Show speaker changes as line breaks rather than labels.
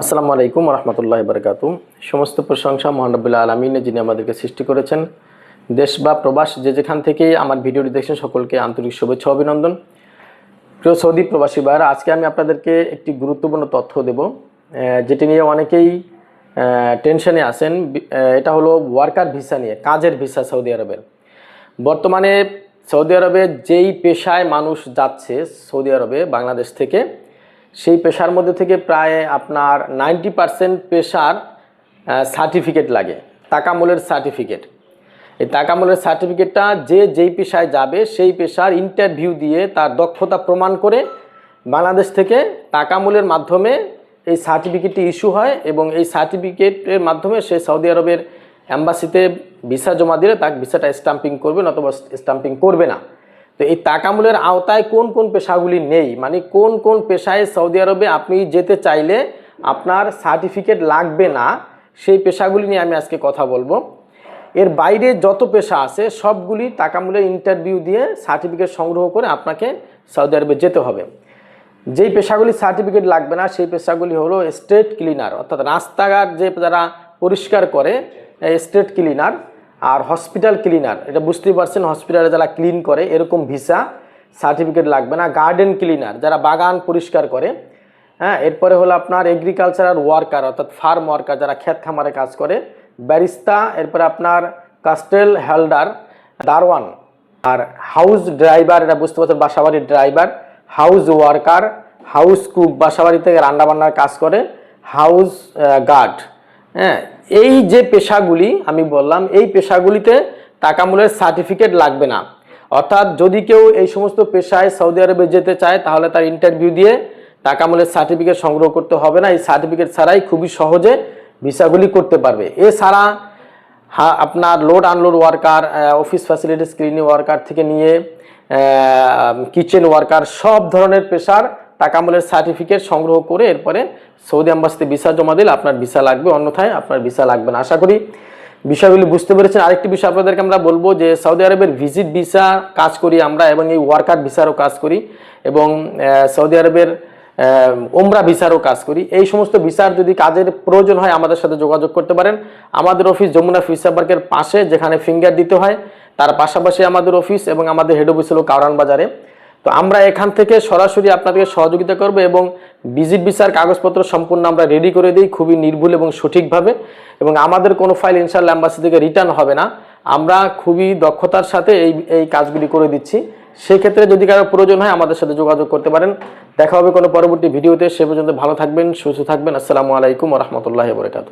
আসসালামু আলাইকুম রহমতুল্লাহ বরকাতু। সমস্ত প্রশংসা মহানবুল্লাহ আলমিনে যিনি আমাদেরকে সৃষ্টি করেছেন। দেশ বা প্রবাস যে যেখান থেকে আমার ভিডিওটি দেখছেন সকলকে আন্তরিক শুভেচ্ছা অভিনন্দন। প্রিয় সৌদি প্রবাসী ভাইরা আজকে আমি আপনাদেরকে একটি গুরুত্বপূর্ণ তথ্য দেব যেটি নিয়ে অনেকেই টেনশনে আহ, এটা হলো ওয়ার্কার ভিসা নিয়ে কাজের ভিসা সৌদি আরবের। বর্তমানে সৌদি আরবে যেই পেশায় মানুষ যাচ্ছে সৌদি আরবে বাংলাদেশ থেকে সেই পেশার মধ্যে থেকে প্রায় আপনার নাইনটি পার্সেন্ট পেশার সার্টিফিকেট লাগে তাকামূলের সার্টিফিকেট। এই তাকামূলের সার্টিফিকেটটা যে যেই পেশায় যাবে, সেই পেশার ইন্টারভিউ দিয়ে তার দক্ষতা প্রমাণ করে বাংলাদেশ থেকে তাকামূলের মাধ্যমে এই সার্টিফিকেটটি ইস্যু হয় এবং এই সার্টিফিকেটের মাধ্যমে সে সৌদি আরবের অ্যাম্বাসিতে ভিসা জমা দিলে তাকে ভিসাটা স্টাম্পিং করবে নতুবা স্টাম্পিং করবে না। তো এই তাকামূলের আওতায় কোন কোন পেশাগুলি নেই? মানে কোন কোন পেশায় সৌদি আরবে আপনি যেতে চাইলে আপনার সার্টিফিকেট লাগবে না, সেই পেশাগুলি নিয়ে আমি আজকে কথা বলব। এর বাইরে যত পেশা আছে, সবগুলি তাকামূলের ইন্টারভিউ দিয়ে সার্টিফিকেট সংগ্রহ করে আপনাকে সৌদি আরবে যেতে হবে। যেই পেশাগুলি সার্টিফিকেট লাগবে না, সেই পেশাগুলি হলো স্ট্রেট ক্লিনার অর্থাৎ রাস্তাঘাট যে যারা পরিষ্কার করে স্ট্রেট ক্লিনার আর হসপিটাল ক্লিনার, এটা বুঝতেই পারছেন, হসপিটালে যারা ক্লিন করে, এরকম ভিসা সার্টিফিকেট লাগবে না। গার্ডেন ক্লিনার, যারা বাগান পরিষ্কার করে হ্যাঁ এরপরে হলো আপনার এগ্রিকালচারাল ওয়ার্কার অর্থাৎ ফার্ম ওয়ার্কার যারা ক্ষেত খামারে কাজ করে ব্যারিস্তা এরপরে আপনার কাস্টেল হেল্ডার দারওয়ান আর হাউস ড্রাইভার এটা বুঝতে পারছেন, বাসাবাড়ির driver house worker house cook বাসাবাড়ি থেকে রান্নাবান্নার কাজ করে হাউস গার্ড হ্যাঁ এই যে পেশাগুলি আমি বললাম, এই পেশাগুলিতে তাকামূলের সার্টিফিকেট লাগবে না। অর্থাৎ যদি কেউ এই সমস্ত পেশায় সৌদি আরবে যেতে চায়, তাহলে তার ইন্টারভিউ দিয়ে তাকামূলের সার্টিফিকেট সংগ্রহ করতে হবে না। এই সার্টিফিকেট ছাড়াই খুবই সহজে ভিসাগুলি করতে পারবে। এছাড়া হ্যাঁ আপনার load unload worker office facilities cleaning worker থেকে নিয়ে কিচেন ওয়ার্কার সব ধরনের পেশার তাকামূলের সার্টিফিকেট সংগ্রহ করে এরপরে সৌদি আম্বাসিতে ভিসা জমা দিলে আপনার ভিসা লাগবে, অন্যথায় আপনার ভিসা লাগবে না। আশা করি বিষয়গুলি বুঝতে পেরেছেন। আরেকটি বিষয় আপনাদেরকে আমরা বলব যে সৌদি আরবের ভিজিট ভিসা কাজ করি আমরা এবং এই ওয়ার্কার ভিসারও কাজ করি এবং সৌদি আরবের ওমরা ভিসারও কাজ করি। এই সমস্ত ভিসার যদি কাজের প্রয়োজন হয় আমাদের সাথে যোগাযোগ করতে পারেন। আমাদের অফিস যমুনা ফিসা পার্কের পাশে যেখানে ফিঙ্গার দিতে হয়, তার পাশাপাশি আমাদের অফিস এবং আমাদের হেড অফিস হলো কাউরান বাজারে। তো আমরা এখান থেকে সরাসরি আপনাদেরকে সহযোগিতা করব এবং ভিজিট ভিসার কাগজপত্র সম্পূর্ণ আমরা রেডি করে দিই খুবই নির্ভুল এবং সঠিকভাবে এবং আমাদের কোনো ফাইল ইনশাল্লাহ অ্যাম্বাসি থেকে রিটার্ন হবে না। আমরা খুবই দক্ষতার সাথে এই এই কাজগুলি করে দিচ্ছি। সেক্ষেত্রে যদি কারও প্রয়োজন হয় আমাদের সাথে যোগাযোগ করতে পারেন। দেখা হবে কোনো পরবর্তী ভিডিওতে। সে পর্যন্ত ভালো থাকবেন, সুস্থ থাকবেন। আসসালামু আলাইকুম রহমতুল্লাহ বরকাত